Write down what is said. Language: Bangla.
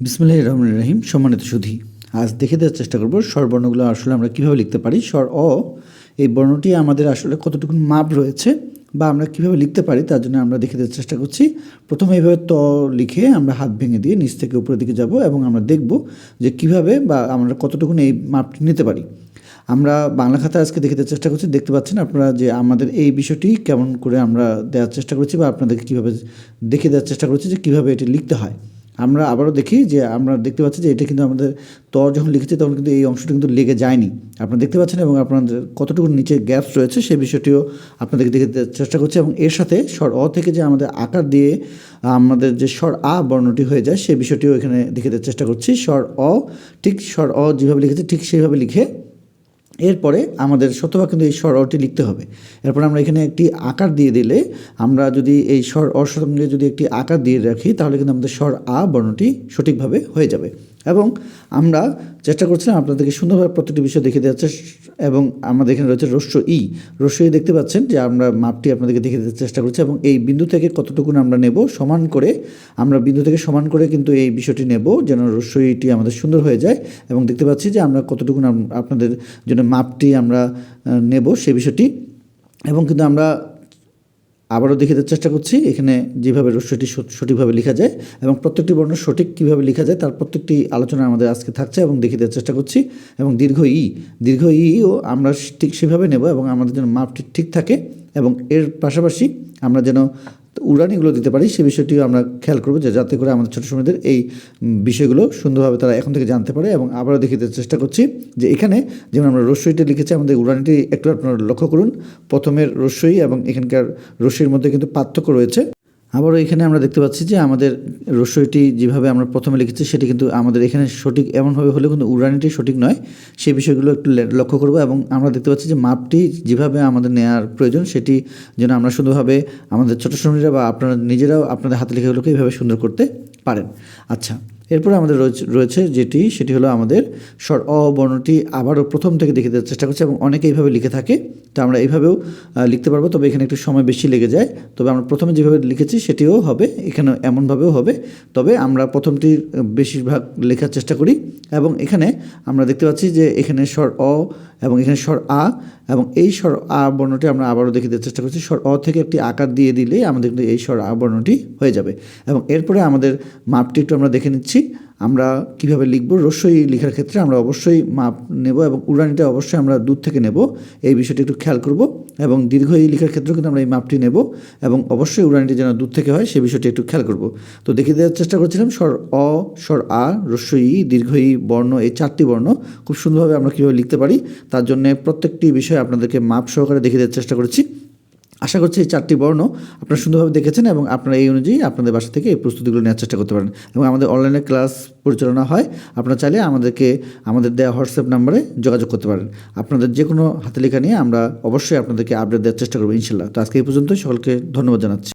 বিসমুল্লাহ রহমান রাহিম, সম্মানিত সুধী। আজ দেখে দেওয়ার চেষ্টা করব স্বরবর্ণগুলো আসলে আমরা কীভাবে লিখতে পারি, স্বর অ, এই বর্ণটি আমাদের আসলে কতটুকু মাপ রয়েছে বা আমরা কীভাবে লিখতে পারি, তার জন্য আমরা দেখে দেওয়ার চেষ্টা করছি। প্রথমে এইভাবে ত লিখে আমরা হাত ভেঙে দিয়ে নিচ থেকে উপরের দিকে যাব এবং আমরা দেখব যে কীভাবে বা আমরা কতটুকু এই মাপটি নিতে পারি। আমরা বাংলা খাতা আজকে দেখে দেওয়ার চেষ্টা করছি, দেখতে পাচ্ছেন আপনারা যে আমাদের এই বিষয়টি কেমন করে আমরা দেওয়ার চেষ্টা করছি বা আপনাদেরকে কীভাবে দেখে দেওয়ার চেষ্টা করছি যে কীভাবে এটি লিখতে হয়। আমরা আবারও দেখি যে আমরা দেখতে পাচ্ছি যে এটা কিন্তু আমাদের তর যখন লিখেছি তখন কিন্তু এই অংশটি কিন্তু লেগে যায়নি। আপনারা দেখতে পাচ্ছেন এবং আপনাদের কতটুকু নিচে গ্যাপস রয়েছে সেই বিষয়টিও আপনাদেরকে দেখে চেষ্টা করছি এবং এর সাথে স্বর অ থেকে যে আমাদের আকার দিয়ে আমাদের যে স্বর আ বর্ণটি হয়ে যায় সেই বিষয়টিও এখানে দেখে দেওয়ার চেষ্টা করছি। স্বর অ, ঠিক স্বর অ যেভাবে লিখেছে ঠিক সেইভাবে লিখে এরপরে আমাদের শতভাগ কিন্তু এই স্বর অটি লিখতে হবে। এরপর আমরা এখানে একটি আকার দিয়ে দিলে আমরা যদি এই স্বর অর যদি একটি আকার দিয়ে রাখি, তাহলে কিন্তু আমাদের স্বর আ বর্ণটি সঠিকভাবে হয়ে যাবে। এবং আমরা চেষ্টা করছিলাম আপনাদেরকে সুন্দরভাবে প্রতিটি বিষয় দেখে দেওয়ার এবং আমাদের এখানে রয়েছে রস্য ই। রস্য ই দেখতে পাচ্ছেন যে আমরা মাপটি আপনাদেরকে দেখে দেওয়ার চেষ্টা করছি এবং এই বিন্দু থেকে কতটুকুন আমরা নেব সমান করে, আমরা বিন্দু থেকে সমান করে কিন্তু এই বিষয়টি নেব যেন রস্য ইটি আমাদের সুন্দর হয়ে যায় এবং দেখতে পাচ্ছি যে আমরা কতটুকুন আম- আপনাদের জন্য মাপটি আমরা নেব সেই বিষয়টি এবং কিন্তু আমরা আবারও দেখিতে চেষ্টা করছি, এখানে যেভাবে রস্যটি সঠিকভাবে লেখা যায় এবং প্রত্যেকটি বর্ণ সঠিক কীভাবে লেখা যায় তার প্রত্যেকটি আলোচনা আমাদের আজকে থাকছে এবং দেখিতে চেষ্টা করছি এবং দীর্ঘ ই, দীর্ঘ ইও আমরা ঠিক সেভাবে নেব এবং আমাদের যেন মাপটি ঠিক থাকে এবং এর পাশাপাশি আমরা যেন উড়ানিগুলো দিতে পারি, সে বিষয়টিও আমরা খেয়াল করব যে যাতে করে আমাদের ছোটো সময়দের এই বিষয়গুলো সুন্দরভাবে তারা এখন থেকে জানতে পারে এবং আবারও দেখিতে চেষ্টা করছি যে এখানে যেমন আমরা রসইটি লিখেছি, আমাদের উড়ানটি একটু আপনারা লক্ষ্য করুন। প্রথমের রস্যই এবং এখানকার রস্যির মধ্যে কিন্তু পার্থক্য রয়েছে। আবারও এখানে আমরা দেখতে পাচ্ছি যে আমাদের রসইটি যেভাবে আমরা প্রথমে লিখেছি, সেটি কিন্তু আমাদের এখানে সঠিক এমনভাবে হলেও কিন্তু উড়ানিটি সঠিক নয়। সেই বিষয়গুলো একটু লক্ষ্য করব এবং আমরা দেখতে পাচ্ছি যে মাপটি যেভাবে আমাদের নেওয়ার প্রয়োজন, সেটি যেন আমরা সুন্দরভাবে আমাদের ছোটো শ্রমিকরা বা আপনারা নিজেরাও আপনাদের হাতে লেখাগুলোকে এইভাবে সুন্দর করতে পারেন। আচ্ছা এরপরে আমাদের রয়েছে- যেটি, সেটি হলো আমাদের স্বর অ বর্ণটি আবারও প্রথম থেকে দেখে দেওয়ার চেষ্টা করছে এবং অনেকে এইভাবে লিখে থাকে, তো আমরা এইভাবেও লিখতে পারব। তবে এখানে একটু সময় বেশি লেগে যায়। তবে আমরা প্রথমে যেভাবে লিখেছি সেটিও হবে এখানে এমনভাবেও হবে। তবে আমরা প্রথমটি বেশিরভাগ লেখার চেষ্টা করি এবং এখানে আমরা দেখতে পাচ্ছি যে এখানে স্বর অ এবং এখানে স্বর আ এবং এই স্বর আ বর্ণটি আমরা আবারও দেখে দেওয়ার চেষ্টা করছি। স্বর অ থেকে একটি আকার দিয়ে দিলেই আমাদের কিন্তু এই স্বর আ বর্ণটি হয়ে যাবে। এবং এরপরে আমাদের মাপটি একটু আমরা দেখে নিচ্ছি। আমরা কীভাবে লিখব রস্যই লেখার ক্ষেত্রে আমরা অবশ্যই মাপ নেব এবং উড়ানিটা অবশ্যই আমরা দূর থেকে নেব। এই বিষয়টি একটু খেয়াল করব এবং দীর্ঘ এই লেখার ক্ষেত্রেও কিন্তু আমরা এই মাপটি নেব এবং অবশ্যই উড়ানিটি যেন দূর থেকে হয় সেই বিষয়টি একটু খেয়াল করব। তো দেখিয়ে দেওয়ার চেষ্টা করছিলাম, স্বর অ, স্বর আ রস্যই দীর্ঘ ই বর্ণ, এই চারটি বর্ণ খুব সুন্দরভাবে আমরা কীভাবে লিখতে পারি, তার জন্য প্রত্যেকটি বিষয় আপনাদেরকে মাপ সহকারে দেখিয়ে দেওয়ার চেষ্টা করেছি। আশা করছি এই চারটি বর্ণ আপনারা সুন্দরভাবে দেখেছেন এবং আপনারা এই অনুযায়ী আপনাদের বাসা থেকে এই প্রস্তুতিগুলো নেওয়ার চেষ্টা করতে পারেন এবং আমাদের অনলাইনে ক্লাস পরিচালনা হয়, আপনারা চাইলে আমাদেরকে, আমাদের দেওয়া হোয়াটসঅ্যাপ নাম্বারে যোগাযোগ করতে পারেন। আপনাদের যে কোনো হাতে লেখা নিয়ে আমরা অবশ্যই আপনাদেরকে আপডেট দেওয়ার চেষ্টা করব, ইনশাল্লাহ। তো আজকে এই পর্যন্তই, সকলকে ধন্যবাদ জানাচ্ছি।